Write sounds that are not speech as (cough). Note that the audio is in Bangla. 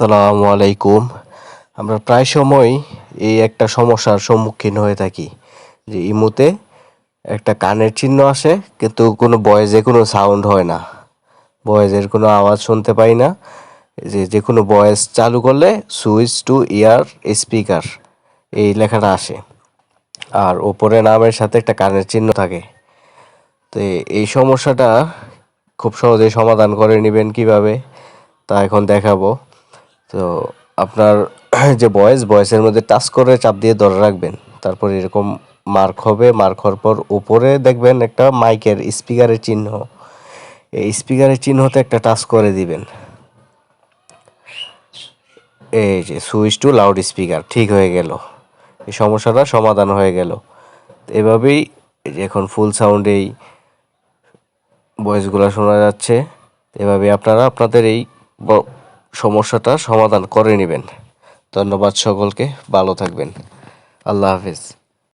আসসালামু আলাইকুম। আমরা প্রায় সময় এই একটা সমস্যার সম্মুখীন হয়ে থাকি যে ইমুতে একটা কানের চিহ্ন আসে, কিন্তু কোনো বয়েজে কোনো সাউন্ড হয় না। বয়েজের কোনো আওয়াজ শুনতে পাই না। যে যে কোনো বয়েস চালু করলে সুইচ টু ইয়ার স্পিকার, এই লেখাটা আসে। আর ওপরে নামের সাথে একটা কানের চিহ্ন থাকে। তো এই সমস্যাটা খুব সহজেই সমাধান করে নেবেন কীভাবে, তা এখন দেখাবো। তো আপনার (clears throat) যে ভয়েস ভয়েসের মধ্যে টাচ করে চাপ দিয়ে ধরে রাখবেন। তারপর এরকম মার্ক হবে, মার্ক হওয়ার পর উপরে দেখবেন একটা মাইকের স্পিকারের চিহ্ন। এই স্পিকারের চিহ্নতে একটা টাচ করে দিবেন। এই যে সুইচ টু লাউড স্পিকার, ঠিক হয়ে গেল। এই সমস্যাটা সমাধান হয়ে গেল। এভাবেই এখন ফুল সাউন্ডেই ভয়েসগুলো শোনা যাচ্ছে। এভাবে আপনারা আপনাদের এই সমস্যাটা সমাধান করে নেবেন। ধন্যবাদ সকলকে ভালো থাকবেন। আল্লাহ হাফিজ।